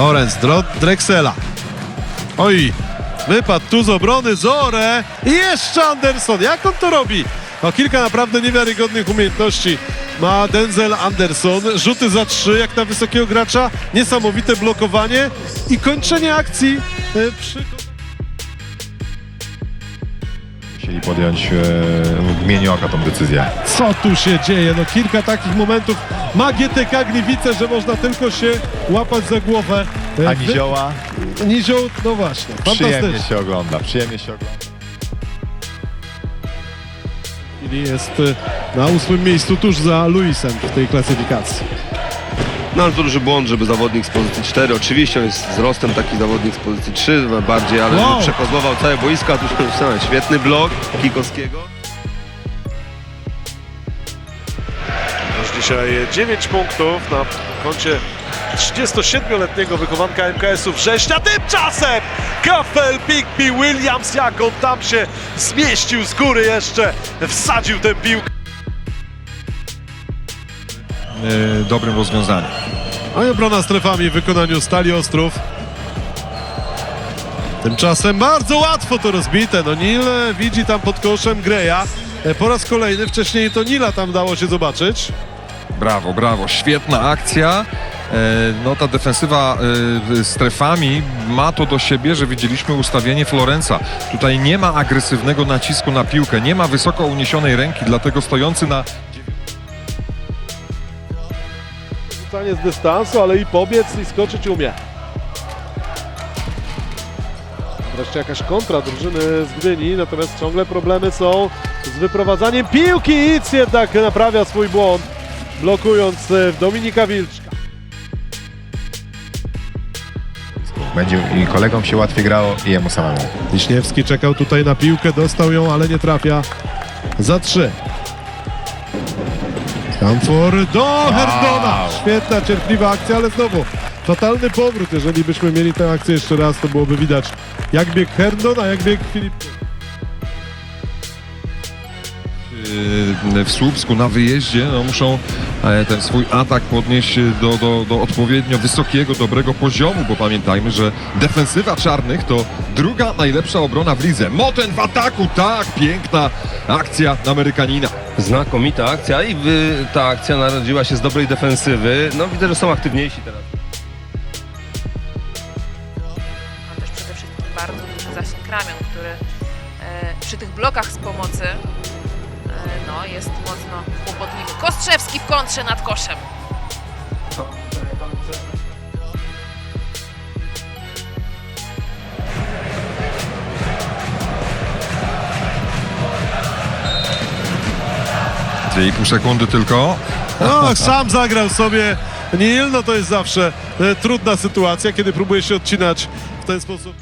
Lorenz, Drexela. Oj, wypadł tu z obrony Zore i jeszcze Anderson. Jak on to robi? No kilka naprawdę niewiarygodnych umiejętności ma Denzel Anderson. Rzuty za trzy, jak na wysokiego gracza. Niesamowite blokowanie i kończenie akcji e, przy... Musieli podjąć e, w mgnieniu oka tą decyzję. Co tu się dzieje? No kilka takich momentów ma GTK Gliwice, że można tylko się łapać za głowę. E, Ani wy- zioła, Nizioł, no właśnie, przyjemnie fantastycznie. się ogląda, przyjemnie się ogląda. chwili jest y, na ósmym miejscu tuż za Luisem w tej klasyfikacji. No ale to duży błąd, żeby zawodnik z pozycji 4, oczywiście on jest wzrostem taki zawodnik z pozycji 3 bardziej, ale Wow. przekozłował całe boiska, tu się świetny blok Kikowskiego. Już dzisiaj 9 punktów na koncie 37-letniego wychowanka MKS-u września. Tymczasem Kafel Bigby Williams, jak on tam się zmieścił z góry jeszcze, wsadził tę piłkę. E, dobrym rozwiązaniem. A i obrona strefami w wykonaniu Stali Ostrów. Tymczasem bardzo łatwo to rozbite. No Nil widzi tam pod koszem Greja. E, Po raz kolejny, wcześniej to Nila tam dało się zobaczyć. Brawo, brawo, świetna akcja. E, No ta defensywa e, strefami ma to do siebie, że widzieliśmy ustawienie Florenca. Tutaj nie ma agresywnego nacisku na piłkę, nie ma wysoko uniesionej ręki, dlatego stojący na Rzucanie z dystansu, ale i pobiec i skoczyć umie. Wreszcie jakaś kontra drużyny z Gdyni, natomiast ciągle problemy są z wyprowadzaniem piłki. Nic jednak naprawia swój błąd, blokując e, Dominika Wilczka. Będzie i kolegom się łatwiej grało i jemu samemu. Wiśniewski czekał tutaj na piłkę, dostał ją, ale nie trafia. Za trzy. Stamford do Herdona. Świetna, cierpliwa akcja, ale znowu fatalny powrót. Jeżeli byśmy mieli tę akcję jeszcze raz, to byłoby widać jak biegł Herdon, a jak biegł Filip. E, w Słupsku na wyjeździe no, muszą e, ten swój atak podnieść do, do, do odpowiednio wysokiego, dobrego poziomu, bo pamiętajmy, że defensywa czarnych to druga najlepsza obrona w lidze. Moten w ataku, tak, piękna akcja Amerykanina. Znakomita akcja i wy, ta akcja narodziła się z dobrej defensywy. No widać, że są aktywniejsi teraz. ma też przede wszystkim bardzo duży zasięg ramion, który e, przy tych blokach z pomocy no, jest mocno kłopotliwy. Kostrzewski w kontrze nad koszem. Dwie i pół sekundy tylko. No, sam zagrał sobie Nil, no to jest zawsze e, trudna sytuacja, kiedy próbuje się odcinać w ten sposób.